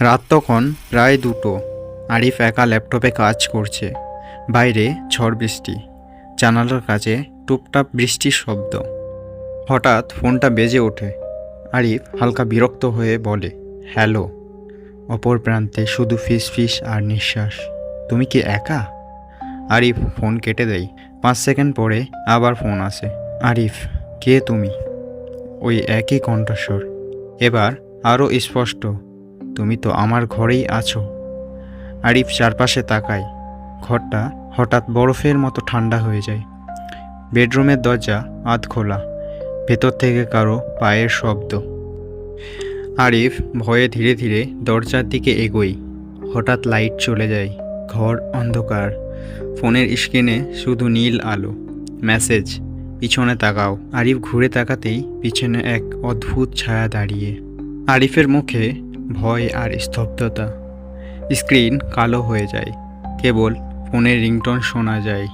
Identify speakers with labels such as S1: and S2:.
S1: রাত তখন প্রায় দুটো। আরিফ একা ল্যাপটপে কাজ করছে। বাইরে ঝড় বৃষ্টি। জানালার কাছে টুপটাপ বৃষ্টির শব্দ। হঠাৎ ফোনটা বেজে ওঠে। আরিফ হালকা বিরক্ত হয়ে বলে, হ্যালো। অপর প্রান্তে শুধু ফিস ফিস আর নিঃশ্বাস। তুমি কি একা? আরিফ ফোন কেটে দেয়। পাঁচ সেকেন্ড পরে আবার ফোন আসে। আরিফ, কে তুমি? ওই একই কণ্ঠস্বর। এবার আরও স্পষ্ট। তুমি তো আমার ঘরেই আছো। আরিফ চারপাশে তাকায়। ঘরটা হঠাৎ বরফের মতো ঠান্ডা হয়ে যায়। বেডরুমের দরজা আধ খোলা। ভেতর থেকে কারও পায়ের শব্দ। আরিফ ভয়ে ধীরে ধীরে দরজার দিকে এগোই হঠাৎ লাইট চলে যায়। ঘর অন্ধকার। ফোনের স্ক্রিনে শুধু নীল আলো। মেসেজ। পিছনে তাকাও। আরিফ ঘুরে তাকাতেই পিছনে এক অদ্ভুত ছায়া দাঁড়িয়ে। আরিফের মুখে ভয় আর স্তব্ধতা। স্ক্রিন কালো হয়ে যায়। কেবল ফোনের রিংটন শোনা যায়।